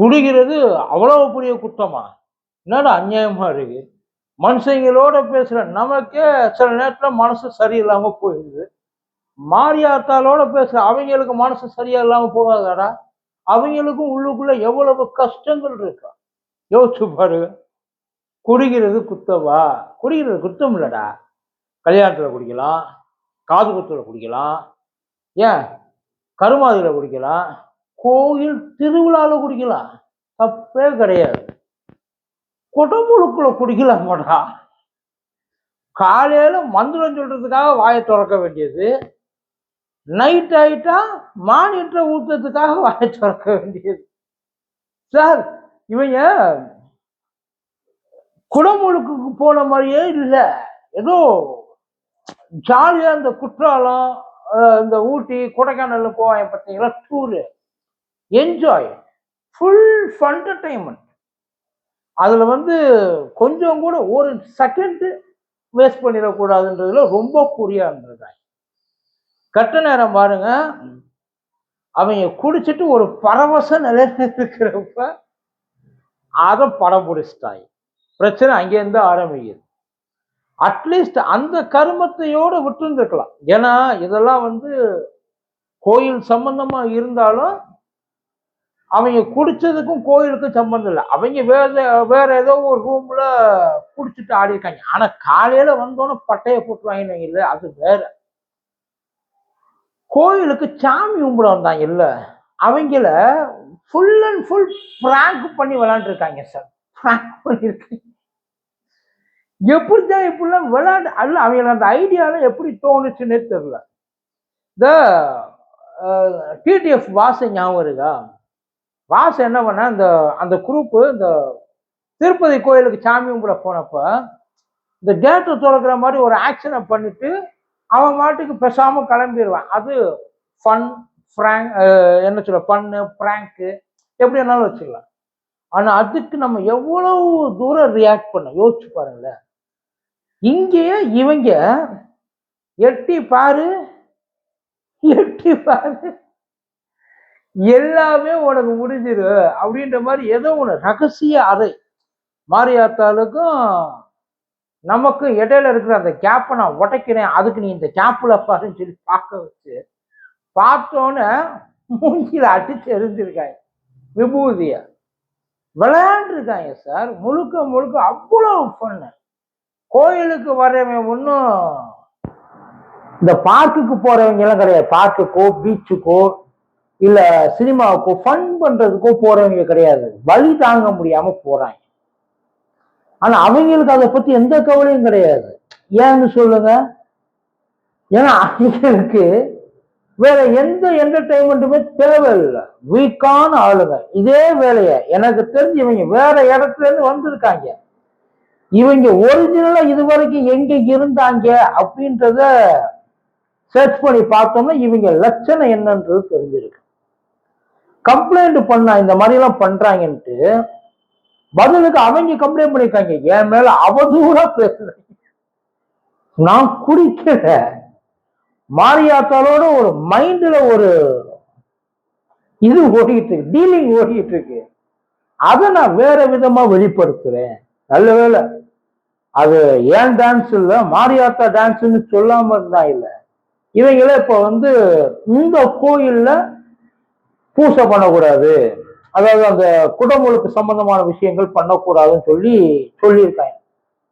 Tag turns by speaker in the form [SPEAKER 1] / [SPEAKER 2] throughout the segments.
[SPEAKER 1] குடிக்கிறது அவ்வளவு பெரிய குற்றமா? என்னடா அநியாயமா இருக்கு? மனுஷங்களோட பேசுற நமக்கே சில நேரத்துல மனசு சரியில்லாம போயிடுது மாரியாத்தாலோட பேசுற அவங்களுக்கு மனசு சரியா இல்லாம போகாதாடா? அவங்களுக்கும் உள்ளுக்குள்ள எவ்வளவு கஷ்டங்கள் இருக்கா? யோசிச்சு பாருங்க குடிக்கிறது குத்தவா? குடிக்கிறது குத்தம் இல்லடா. கல்யாணத்துல குடிக்கலாம். காது குத்துல குடிக்கலாம். ஏன்? கருமாதியில குடிக்கலாம். கோயில் திருவிழால குடிக்கலாம் தப்பே கிடையாது. குடமுழுக்குள்ள குடிக்கலாமாடா காலையில மந்திரம் சொல்றதுக்காக வாயை திறக்க வேண்டியது. நைட் ஆயிட்டா மானியற்ற ஊற்றுறதுக்காக வாயை திறக்க வேண்டியது. சார் இவங்க குடமுழுக்கு போன மாதிரியே இல்லை. ஏதோ ஜாலியா இந்த குற்றாலம் இந்த ஊட்டி கொடைக்கானல் போவாங்க பார்த்தீங்களா? டூரு என்ஜாய் ஃபுல் ஃபன்டர்டைன்மெண்ட் அதுல வந்து கொஞ்சம் கூட ஒரு செகண்ட் வேஸ்ட் பண்ணிடக்கூடாதுன்றதுல ரொம்ப குறியா இருந்திருக்காங்க. கட்ட நேரம் பாருங்க. அவங்க குடிச்சிட்டு ஒரு பரவச நிலையில இருக்கிறப்ப அதை படம் பிடிச்சிட்டாங்க பிரச்சனை அங்கேருந்து ஆரம்பிக்குது. அட்லீஸ்ட் அந்த கருமத்தையோட விட்டுருந்துருக்கலாம். ஏன்னா இதெல்லாம் வந்து கோயில் சம்பந்தமா இருந்தாலும் அவங்க குடிச்சதுக்கும் கோயிலுக்கும் சம்பந்தம் இல்லை. அவங்க வேற வேற ஏதோ ஒரு ரூம்ல குடிச்சிட்டு ஆடி இருக்காங்க. ஆனா காலையில வந்தோன்னே போட்டு போட்டுருவாங்க இல்ல அது வேற. கோயிலுக்கு சாமி கும்பிட வந்தாங்க இல்ல அவங்கள ஃபுல் அண்ட் ஃபுல் ஃப்ராங்க் பண்ணி விளாண்டுருக்காங்க சார் ஃப்ராங்க் பண்ணியிருக்காங்க எப்படிதான் இப்படிலாம் விளாண்டு அல்ல அவங்க அந்த ஐடியாலாம் எப்படி தோணுச்சுன்னே தெரியல. இந்த டிடிஎஃப் வாச ஞாபகம் இருக்கா வாச என்ன பண்ண இந்த அந்த குரூப்பு இந்த திருப்பதி கோயிலுக்கு சாமி கும்பிட போனப்ப இந்த கேட்டை திறக்கிற மாதிரி ஒரு ஆக்ஷனை பண்ணிட்டு அவன் மாட்டுக்கு பேசாம கிளம்பிடுவான் அது ஃபன் ஃப்ராங்க் என்ன சொல்ல ஃபன்னு ஃப்ராங்க்கு எப்படி வேணாலும் வச்சுக்கலாம். ஆனால் அதுக்கு நம்ம எவ்வளவு தூரம் ரியாக்ட் பண்ண யோசிச்சு பாருங்களேன். இங்கேயே இவங்க எட்டி பாரு எட்டி பாரு. எல்லாமே உனக்கு முடிஞ்சிரு அப்படின்ற மாதிரி ஏதோ ஒன்று ரகசிய அறை. மாரியாத்தாளுக்கும் நமக்கு இடையில இருக்கிற அந்த கேப்பை நான் உடைக்கிறேன். அதுக்கு நீ இந்த கேப்பில் பாருன்னு சொல்லி பார்க்க வச்சு பார்த்தோன்னே மூஞ்சியில் அடிச்சு எரிஞ்சிருக்காங்க. விபூதிய. விளையாண்டுருக்காங்க சார். முழுக்க முழுக்க அவ்வளோ பண்ணு கோயிலுக்கு வர்றவன் ஒன்றும் இந்த பார்க்குக்கு போகிறவங்க எல்லாம் கிடையாது. பார்க்குக்கோ பீச்சுக்கோ இல்ல சினிமாவுக்கோ ஃபன் பண்றதுக்கோ போறவங்க கிடையாது. வழி தாங்க முடியாம போறாங்க. ஆனா அவங்களுக்கு அதை பத்தி எந்த கவலையும் கிடையாது. ஏன்னு சொல்லுங்க? ஏன்னா அவங்களுக்கு வேற எந்த என்டர்டைன்மெண்ட்டுமே தேவையில்லை. வீக்கான ஆளுங்க. இதே வேலைய எனக்கு தெரிஞ்சு இவங்க வேற இடத்துல இருந்து வந்திருக்காங்க. இவங்க ஒரிஜினலா இது வரைக்கும் எங்க இருந்தாங்க அப்படின்றத சர்ச் பண்ணி பார்த்தோம்னா இவங்க லட்சணம் என்னன்றது தெரிஞ்சிருக்கு. கம்ப்ளைண்ட் பண்ணா இந்த மாதிரி எல்லாம் பண்றாங்கன்ட்டு பதிலுக்கு அவங்க கம்ப்ளைண்ட் பண்ணிருக்காங்க. என் மேல அவதூறா பேசுறேன் நான் குடிக்கல. மாரியாத்தாலோட ஒரு மைண்ட்ல ஒரு இது ஓடிட்டு இருக்கு டீலிங் ஓடிட்டு இருக்கு. அதை நான் வேற விதமா வெளிப்படுத்துறேன். நல்ல வேலை அது ஏன் டான்ஸ் இல்ல? மாரியாத்தா டான்ஸ்னு சொல்லாம இருந்தா இல்ல. இவங்களே இப்ப வந்து இந்த கோயில்ல பூசை பண்ணக்கூடாது. அதாவது அந்த குடமுழுக்கு சம்பந்தமான விஷயங்கள் பண்ணக்கூடாதுன்னு சொல்லி சொல்லியிருக்காங்க.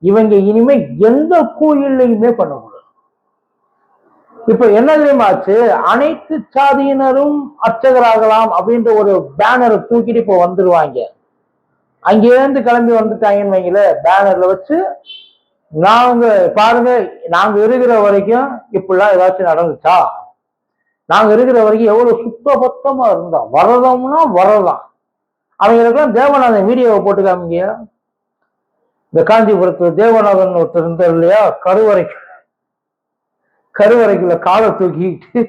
[SPEAKER 1] இவங்க இனிமே எந்த கோயில்லையுமே பண்ணக்கூடாது. இப்ப என்ன தெரியுமாச்சு அனைத்து சாதியினரும் அர்ச்சகராகலாம் அப்படின்ற ஒரு பேனரை தூக்கிட்டு இப்போ வந்துருவாங்க. அங்கேருந்து கிளம்பி வந்துட்டாங்கன்னு வைங்கள பேனர்ல வச்சு நாங்க பாருங்க நாங்க இருக்கிற வரைக்கும் இப்படிலாம் ஏதாச்சும் நடந்துச்சா? நாங்க இருக்கிற வரைக்கும் எவ்வளவு சுத்தபத்தமா இருந்தோம் வரதம்னா வரலாம் அவங்களுக்கெல்லாம் தேவநாதன் வீடியோவை போட்டு இந்த காஞ்சிபுரத்து தேவநாதன் ஒருத்தர் இருந்தார் இல்லையா? கருவறைக்கு கருவறைக்குள்ள காலை தூக்கிட்டு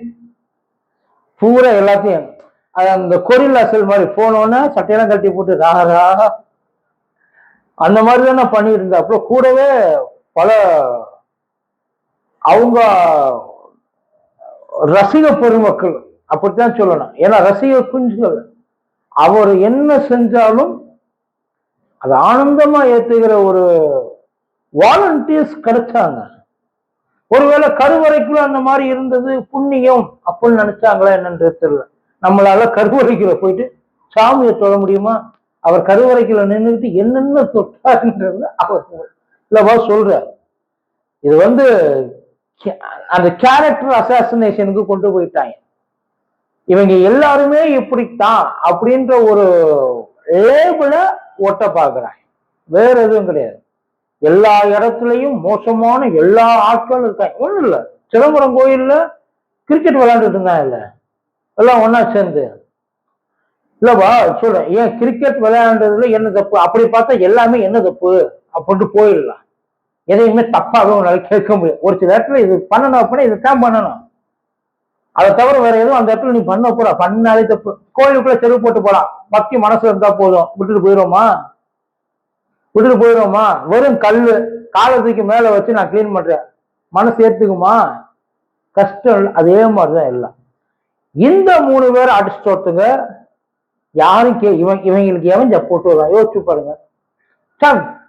[SPEAKER 1] பூரா எல்லாத்தையும் அது அந்த கொரில்லா செல் மாதிரி போனோன்னே சட்டையெல்லாம் கட்டி போட்டு ராகா அந்த மாதிரி தானே பண்ணிட்டு இருந்தா அப்புறம் கூடவே பல அவங்க ரசிக பெருமக்கள் அப்படித்தான் சொல்லணும். ஏன்னா ரசிக குஞ்சுகள் அவர் என்ன செஞ்சாலும் அது ஆனந்தமா ஏத்துக்கிற ஒரு வாலண்டியர்ஸ் கிடைச்சாங்க. ஒருவேளை கருவறைக்குள்ள அந்த மாதிரி இருந்தது புண்ணியம் அப்படின்னு நினைச்சாங்களா என்னன்றது தெரியல. நம்மளால கருவறைக்குள்ள போயிட்டு சாமியை தொட முடியுமா? அவர் கருவறைக்குள்ள நின்றுட்டு என்னென்ன தொட்டாருன்றது அவர் இல்லவா சொல்ற இது வந்து அந்த கேரக்டர் அசாசினேஷனுக்கு கொண்டு போயிட்டாங்க. இவங்க எல்லாருமே இப்படித்தான் அப்படின்ற ஒரு லேபிள ஒட்ட பாக்குறாங்க வேற எதுவும் கிடையாது. எல்லா இடத்துலையும் மோசமான எல்லா ஆட்களும் இருக்காங்க. ஒன்றும் இல்லை. சிதம்பரம் கோயில்ல கிரிக்கெட் விளையாண்டுட்டு இருந்தாங்க இல்லை எல்லாம் ஒன்றா சேர்ந்து. இல்லைவா சொல்றேன். ஏன் கிரிக்கெட் விளையாண்டதுல என்ன தப்பு? அப்படி பார்த்தா எல்லாமே என்ன தப்பு? அப்படின்ட்டு போயிடலாம். எதையுமே தப்பாக உங்களால் கேட்க முடியும் ஒரு சில இடத்துல இது பண்ணணும் அப்படின்னா இதுதான் பண்ணணும். அதை தவிர வேற எதுவும் அந்த இடத்துல நீ பண்ண போற. பண்ணாலே தப்பு. கோயிலுக்குள்ள செருவு போட்டு போலாம் பக்தி மனசு இருந்தா போதும். விட்டுட்டு போயிடுவோமா? விட்டுட்டு போயிடுவோமா? வெறும் கல் காலத்துக்கு மேல வச்சு நான் க்ளீன் பண்றேன். மனசு ஏத்துக்குமா? கஷ்டம் அதே மாதிரிதான் எல்லாம். இந்த மூணு பேர் அடிச்சுட்டு ஒருத்தங்க யாரும் கே இவன் இவங்களுக்கு எவன் ஜப் போட்டு வருவான்? யோசிச்சு பாருங்க. சார்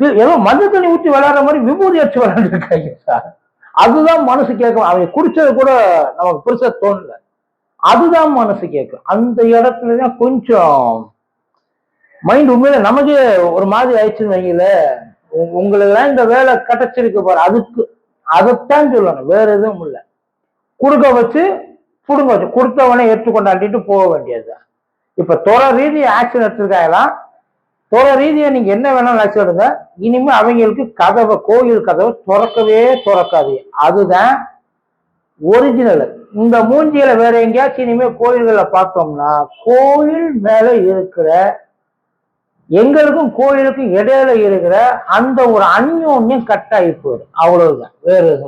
[SPEAKER 1] ஏதோ மஞ்சள் தண்ணி ஊற்றி விளையாடுற மாதிரி விபூதி அடிச்சு விளையாண்டுருக்காங்க சார். அதுதான் மனசு கேட்கும். அவங்க குடிச்சது கூட நமக்கு பெருசா தோணல. அதுதான் மனசு கேட்கும். அந்த இடத்துல தான் கொஞ்சம் மைண்ட் உண்மையில நமக்கே ஒரு மாதிரி ஆயிடுச்சுன்னு வைங்கள. உங்களெல்லாம் இந்த வேலை கிடைச்சிருக்கு பாரு. அதுக்கு அதைத்தான் சொல்லணும். வேற எதுவும் இல்லை. கொடுக்க வச்சு புடுங்க வச்சு. கொடுத்தவனே ஏற்றுக்கொண்டாண்டிட்டு போக வேண்டியது இப்ப துற ரீதி ஆக்ஷன் எடுத்திருக்காங்களாம் துற ரீதியாக நீங்கள் என்ன வேணாலும் நினச்சிடுங்க இனிமேல் அவங்களுக்கு கதவை கோயில் கதவை திறக்கவே திறக்காது. அதுதான் ஒரிஜினல் இந்த மூஞ்சியில வேற எங்கேயாச்சும் இனிமேல் கோயில்களில் பார்த்தோம்னா கோயில் மேலே இருக்கிற எங்களுக்கும் கோயிலுக்கும் இடையில இருக்கிற அந்த ஒரு அந்யோன்யம் கட்டாயி போயிடும். அவ்வளவுதான். வேற எதுவும்